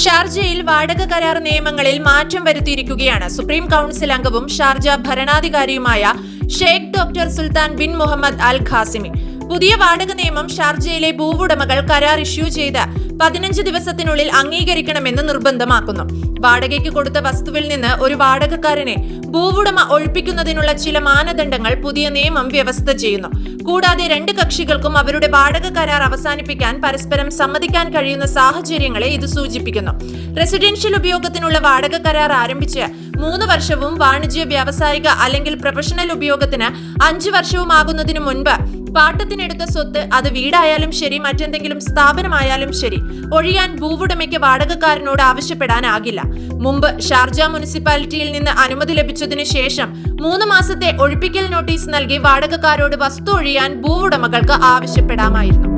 ഷാർജയിൽ വാടക കരാർ നിയമങ്ങളിൽ മാറ്റം വരുത്തിയിരിക്കുകയാണ്. സുപ്രീം കൗൺസിൽ അംഗവും Sharjah ഭരണാധികാരിയുമായ Sheikh doctor Sultan bin Muhammad al Qasimi. പുതിയ വാടക നിയമം ഷാർജയിലെ ഭൂവുടമകൾ കരാർ ഇഷ്യൂ ചെയ്ത് പതിനഞ്ച് ദിവസത്തിനുള്ളിൽ അംഗീകരിക്കണമെന്ന് നിർബന്ധമാക്കുന്നു. വാടകയ്ക്ക് കൊടുത്ത വസ്തുവിൽ നിന്ന് ഒരു വാടകക്കാരനെ ഭൂവുടമ ഒഴിപ്പിക്കുന്നതിനുള്ള ചില മാനദണ്ഡങ്ങൾ പുതിയ നിയമം വ്യവസ്ഥ ചെയ്യുന്നു. കൂടാതെ രണ്ട് കക്ഷികൾക്കും അവരുടെ വാടക കരാർ അവസാനിപ്പിക്കാൻ പരസ്പരം സമ്മതിക്കാൻ കഴിയുന്ന സാഹചര്യങ്ങളെ ഇത് സൂചിപ്പിക്കുന്നു. റെസിഡൻഷ്യൽ ഉപയോഗത്തിനുള്ള വാടക കരാർ ആരംഭിച്ച് മൂന്ന് വർഷവും വാണിജ്യ വ്യാവസായിക അല്ലെങ്കിൽ പ്രൊഫഷണൽ ഉപയോഗത്തിന് അഞ്ചു വർഷവും ആകുന്നതിന് മുൻപ് പാട്ടത്തിനെടുത്ത സ്വത്ത് അത് വീടായാലും ശരി മറ്റെന്തെങ്കിലും സ്ഥാപനമായാലും ശരി. ഒഴിയാൻ ഭൂവുടമയ്ക്ക് വാടകക്കാരനോട് ആവശ്യപ്പെടാനാകില്ല. മുമ്പ് ഷാർജ മുനിസിപ്പാലിറ്റിയിൽ നിന്ന് അനുമതി ലഭിച്ചതിനു ശേഷം മൂന്ന് മാസത്തെ ഒഴിപ്പിക്കൽ നോട്ടീസ് നൽകി വാടകക്കാരോട് വസ്തു ഒഴിയാൻ ഭൂവുടമകൾക്ക് ആവശ്യപ്പെടാമായിരുന്നു.